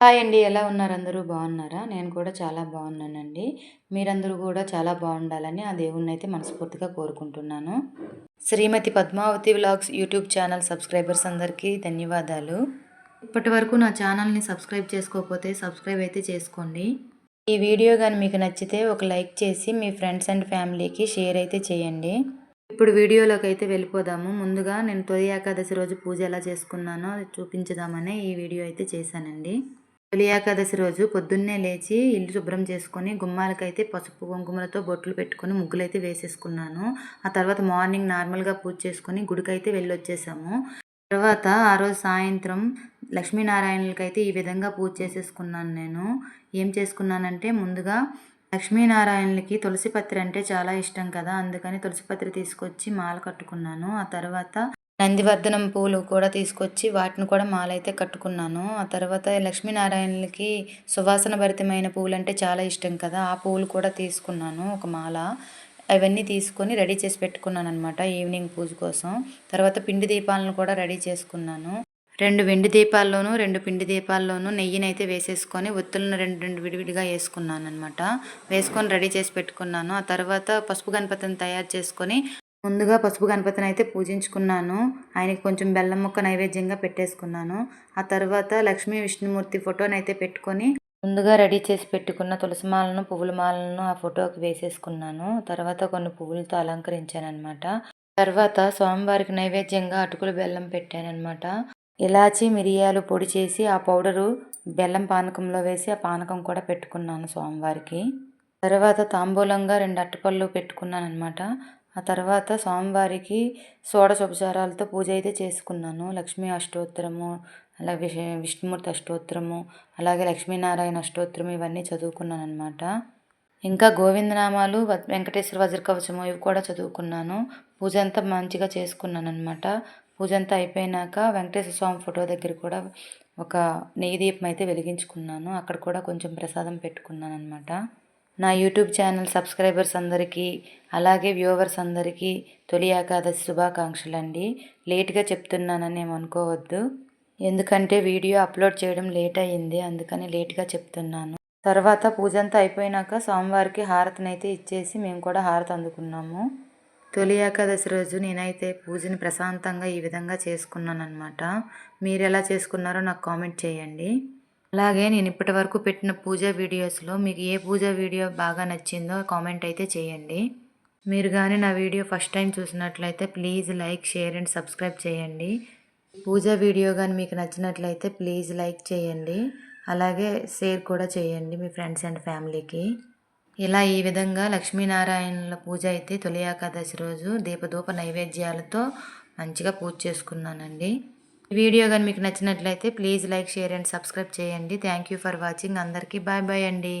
Hi అండి. ఎలా ఉన్నారు? అందరూ బాగున్నారా? నేను కూడా చాలా బాగున్నానండి. మీరందరూ కూడా చాలా బాగుండాలని ఆ దేవుణ్ణి అయితే మనస్ఫూర్తిగా కోరుకుంటున్నాను. Srimathi Padmavathi vlogs YouTube channel subscribers అందరికీ ధన్యవాదాలు. ఇప్పటి వరకు నా ఛానల్ని సబ్స్క్రైబ్ చేసుకోకపోతే సబ్స్క్రైబ్ అయితే చేసుకోండి. ఈ వీడియో కానీ మీకు నచ్చితే ఒక లైక్ చేసి మీ ఫ్రెండ్స్ అండ్ ఫ్యామిలీకి షేర్ అయితే చేయండి. ఇప్పుడు వీడియోలోకి అయితే వెళ్ళిపోదాము. ముందుగా నేను తొలి ఏకాదశి రోజు పూజ ఎలా చేసుకున్నానో అది చూపించుదామని ఈ వీడియో అయితే చేశానండి. తొలి ఏకాదశి రోజు పొద్దున్నే లేచి ఇల్లు శుభ్రం చేసుకొని గుమ్మాలకైతే పసుపు కుంకుమలతో బొట్లు పెట్టుకొని ముగ్గులైతే వేసేసుకున్నాను. ఆ తర్వాత మార్నింగ్ నార్మల్గా పూజ చేసుకొని గుడికైతే వెళ్ళొచ్చేసాము. తర్వాత ఆ రోజు సాయంత్రం లక్ష్మీనారాయణలకైతే ఈ విధంగా పూజ చేసేసుకున్నాను నేను. ఏం చేసుకున్నానంటే ముందుగా లక్ష్మీనారాయణలకి తులసి పత్రి అంటే చాలా ఇష్టం కదా అందుకని తులసి పత్రి తీసుకొచ్చి మాల కట్టుకున్నాను. ఆ తర్వాత నందివర్ధనం పూలు కూడా తీసుకొచ్చి వాటిని కూడా మాల అయితే కట్టుకున్నాను. ఆ తర్వాత లక్ష్మీనారాయణలకి సువాసన భరితమైన పూలు అంటే చాలా ఇష్టం కదా ఆ పూలు కూడా తీసుకున్నాను ఒక మాల. అవన్నీ తీసుకొని రెడీ చేసి పెట్టుకున్నాను అనమాట ఈవినింగ్ పూజ కోసం. తర్వాత పిండి దీపాలను కూడా రెడీ చేసుకున్నాను. రెండు వెండి దీపాల్లోనూ రెండు పిండి దీపాల్లోనూ నెయ్యినైతే వేసేసుకొని ఒత్తులను రెండు రెండు విడివిడిగా వేసుకున్నాను అనమాట వేసుకొని రెడీ చేసి పెట్టుకున్నాను. ఆ తర్వాత పసుపు గణపతిని తయారు చేసుకొని ముందుగా పసుపు గణపతిని అయితే పూజించుకున్నాను. ఆయనకి కొంచెం బెల్లం ముక్క నైవేద్యంగా పెట్టేసుకున్నాను. ఆ తర్వాత లక్ష్మీ విష్ణుమూర్తి ఫోటోని అయితే పెట్టుకొని ముందుగా రెడీ చేసి పెట్టుకున్న తులసి మాలను పువ్వుల మాలను ఆ ఫోటోకి వేసేసుకున్నాను. తర్వాత కొన్ని పువ్వులతో అలంకరించాను అనమాట తర్వాత స్వామివారికి నైవేద్యంగా అటుకులు బెల్లం పెట్టాను అనమాట ఇలాచి మిరియాలు పొడి చేసి ఆ పౌడరు బెల్లం పానకంలో వేసి ఆ పానకం కూడా పెట్టుకున్నాను స్వామివారికి. తర్వాత తాంబూలంగా రెండు అట్టపళ్ళు పెట్టుకున్నాను అనమాట ఆ తర్వాత స్వామివారికి షోడశోపచారాలతో పూజ అయితే చేసుకున్నాను. లక్ష్మీ అష్టోత్తరము అలాగే విష్ణుమూర్తి అష్టోత్తరము అలాగే లక్ష్మీనారాయణ అష్టోత్తరం ఇవన్నీ చదువుకున్నాను అనమాట ఇంకా గోవిందనామాలు వెంకటేశ్వర వజ్రకవచము ఇవి కూడా చదువుకున్నాను. పూజ అంతా మంచిగా చేసుకున్నాను అనమాట పూజ అంతా అయిపోయినాక వెంకటేశ్వర స్వామి ఫోటో దగ్గర కూడా ఒక నెయ్యి దీపం అయితే వెలిగించుకున్నాను. అక్కడ కూడా కొంచెం ప్రసాదం పెట్టుకున్నాను అనమాట నా యూట్యూబ్ ఛానల్ సబ్స్క్రైబర్స్ అందరికీ అలాగే వ్యూవర్స్ అందరికీ తొలి ఏకాదశి శుభాకాంక్షలు అండి లేట్గా చెప్తున్నానని ఏమనుకోవద్దు ఎందుకంటే వీడియో అప్లోడ్ చేయడం లేట్ అయ్యింది అందుకని లేట్గా చెప్తున్నాను. తర్వాత పూజంతా అయిపోయినాక స్వామివారికి హారతినైతే ఇచ్చేసి మేము కూడా హారతి అందుకున్నాము. తొలి ఏకాదశి రోజు నేనైతే పూజని ప్రశాంతంగా ఈ విధంగా చేసుకున్నాను అనమాట మీరు ఎలా చేసుకున్నారో నాకు కామెంట్ చేయండి. అలాగే నేను ఇప్పటి వరకు పెట్టిన పూజా వీడియోస్లో మీకు ఏ పూజా వీడియో బాగా నచ్చిందో కామెంట్ అయితే చేయండి. మీరు కానీ నా వీడియో ఫస్ట్ టైం చూసినట్లయితే please like share and subscribe చేయండి. పూజ వీడియో కానీ మీకు నచ్చినట్లయితే ప్లీజ్ లైక్ చేయండి. అలాగే షేర్ కూడా చేయండి మీ ఫ్రెండ్స్ అండ్ ఫ్యామిలీకి. ఇలా ఈ విధంగా లక్ష్మీనారాయణుల పూజ అయితే తొలి ఏకాదశి రోజు దీపధూప నైవేద్యాలతో మంచిగా పూజ చేసుకున్నానండి. వీడియో కానీ మీకు నచ్చినట్లయితే please like share and subscribe చేయండి. థ్యాంక్ యూ ఫర్ వాచింగ్ అందరికీ బాయ్ బాయ్ అండి.